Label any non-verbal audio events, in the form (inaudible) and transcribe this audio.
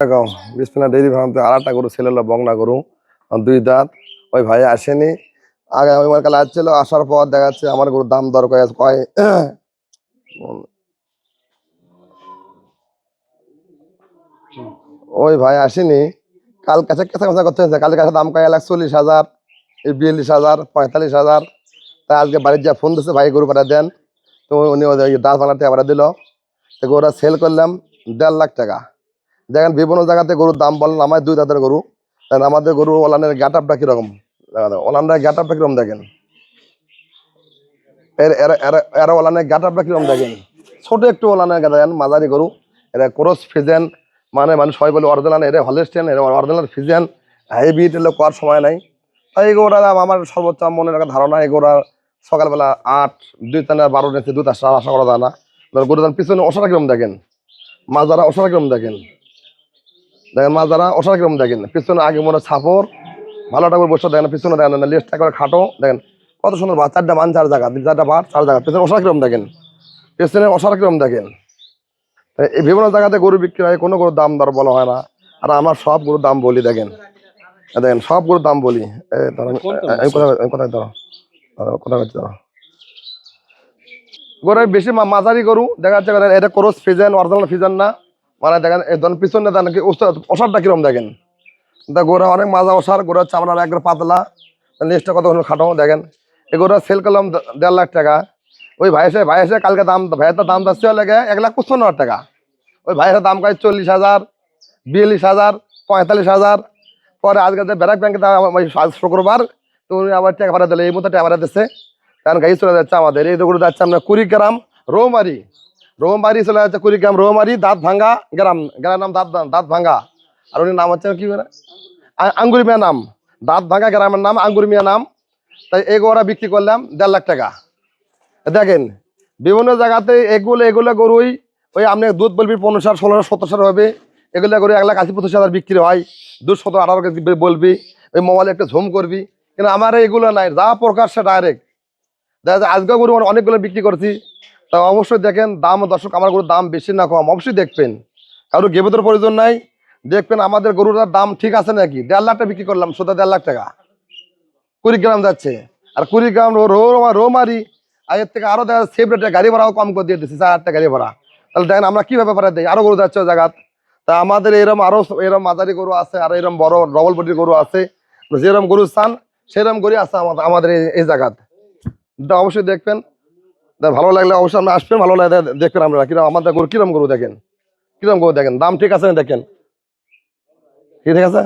গাও। বিসমিল্লাহ ডেইরি ফার্মতে আর একটা গরু ছেলে বংনা গরু। দুই দাঁত, ওই ভাই আসেনি। আগে আমার কালে আসছিল, আসার পর দেখা যাচ্ছে আমার গরুর দাম দর কয় কয়, (clears throat) ওই ভাই আসেনি। কাল কাছে কাছে কাছে করতে হয়েছে, কালকে কাছে দাম কয় লাখ চল্লিশ হাজার বিয়াল্লিশ হাজার, পঁয়তাল্লিশ হাজার। তাই আজকে বাড়ির যা ফোন দিচ্ছে ভাই গরু পাঠা দেন। তো উনি বাংলা টাকা পাঠা দিল। তো গরুটা সেল করলাম, দেড় লাখ টাকা। দেখেন বিভিন্ন জায়গাতে গরুর দাম বলেন আমার দুই দাঁতের গরু। তাহলে আমাদের গরু ওলানের গ্যাট আপটা কীরকম ওলানের গ্যাট আপটা কীরকম দেখেন? এর এর ওলানের গ্যাট আপটা কীরকম দেখেন? ছোট একটু ওলানের দেখেন মাঝারি গরু। এরা ক্রস ফিজেন মানে মানুষ সবাই বলে অরিজিনাল এরা হলেস্টেন এরা অরিজিনাল ফিজেন হাইব্রিড এগুলো করার সময় নাই। তাই এই গরুটা আমার সর্বোচ্চ মনে রাখার ধারণা, এই গরুটা সকালবেলা আট, দুই তিন বারো নেছে দুটা আশা আশা করা যায় না। গরু পিছনে ওষাটা কীরকম দেখেন? মাজারা ওষাটা কীরকম দেখেন? দেখেন মাছ মাজারা ওষাটা কীরকম দেখেন। পিছনে আগে মনে ছাপর ভালো টাকা বসে দেখেন পিছনে দেখেন না লেজটা করে খাটো দেখেন কত সুন্দর বা চারটা মান চার জায়গা চারটা বার চার জায়গা পিছনে ওষাটা কীরকম দেখেন। পিছনে ওষাটা কীরকম দেখেন। এই বিভিন্ন জায়গাতে গরু বিক্রি হয় কোনো গরুর দাম দর বলা হয় না। আর আমার সব গরুর দাম বলি দেখেন। দেখেন সব গরুর দাম বলি। আমি কোথায় কোথায় ধরো ধরো, কোথায় করছি ধরো। গরুর বেশি মাঝারি গরু দেখা যাচ্ছে এটা ক্রস ফিজেন অরিজিনাল ফিজেন না। মানে দেখেন ধরেন পিছনে দেখেন কি ওষারটা কিরম দেখেন? গোড়া অনেক মাজা ওষার গোড়া চামড়া একবার পাতলা। লিস্টটা কত খাটো, দেখেন। এই গোড়া সেল করলাম দেড় লাখ টাকা। ওই ভাই এসে ভাই এসে কালকে দাম, ভাইয়ের দাম যাচ্ছে লেগে এক লাখ পঁচপান্ন হাজার টাকা। ওই ভাইয়ের দাম কয় চল্লিশ হাজার, বিয়াল্লিশ হাজার, পঁয়তাল্লিশ হাজার। পরে আজকে যে ব্যারাক ব্যাংকে আজ শুক্রবার, তো উনি আবার টাকা ভাড়া দিলে, এই মতো টাকা ভাড়া দিচ্ছে কারণ গাড়ি চলে যাচ্ছে আমাদের, এই দোকানে যাচ্ছে আমরা কুড়িগ্রাম, রৌমারি। রৌমারি চলে যাচ্ছে কুড়িগ্রাম, রৌমারি, দাঁত ভাঙ্গা, গ্রাম, গ্রামের নাম দাঁত দাঁত ভাঙ্গা। আর উনি নাম হচ্ছে কি আ- আঙ্গুরি মিয়া নাম। দাঁত ভাঙ্গা গ্রামের নাম, আঙ্গুরি মিয়া নাম। তাই এই গোড়া বিক্রি করলাম দেড় লাখ টাকা। দেখেন, বিভিন্ন জায়গাতে এগুলো এগুলো গরুই ওই আপনি দুধ বলবি পনেরো সার ষোলো সতেরো সার হবে। এগুলো গরু এক লাখ আশি, পঁচিশ হাজার বিক্রি হয়। দুধ সতেরো আঠারো কেজি বলবি, ওই মোবাইলে একটা ঝুম করবি। কিন্তু আমার এগুলো নাই, যা প্রকাশ্যে ডাইরেক্ট দেখা যায় আজকে গরু অনেকগুলো বিক্রি করছি। তা অবশ্যই দেখেন, দাম দর্শক, আমার গরুর দাম বেশি না কম, অবশ্যই দেখবেন। কারও গেবতের প্রয়োজন নাই, দেখবেন আমাদের গরুটার দাম ঠিক আছে নাকি? দেড় লাখ টাকা বিক্রি করলাম শুধু দেড় লাখ টাকা। কুড়ি গ্রাম যাচ্ছে, আর কুড়িগ্রাম রো রো রো মারি আগের থেকে আরও দেখা সেফ রেটে গাড়ি ভাড়াও কম করে দিয়ে দিচ্ছে চার আটটা গাড়ি ভাড়া। তাহলে দেখেন, আমরা কীভাবে ভাড়া দিই? আরও গরু যাচ্ছে জায়গাত। তা আমাদের এরম আরও, এরম মাঝারি গরু আছে, আর এরম বড় ডবল বডির গরু আছে। যেরম গরু চান, সেরম গরু আছে আমাদের এই- জায়গাত। অবশ্যই দেখবেন ভালো লাগলে অবশ্যই আমরা আসবেন, ভালো লাগে দেখবেন আমরা। কিরম আমাদের গরু কিরম গরু দেখেন? কিরম গরু দেখেন? দাম ঠিক আছে না দেখেন? ঠিক আছে?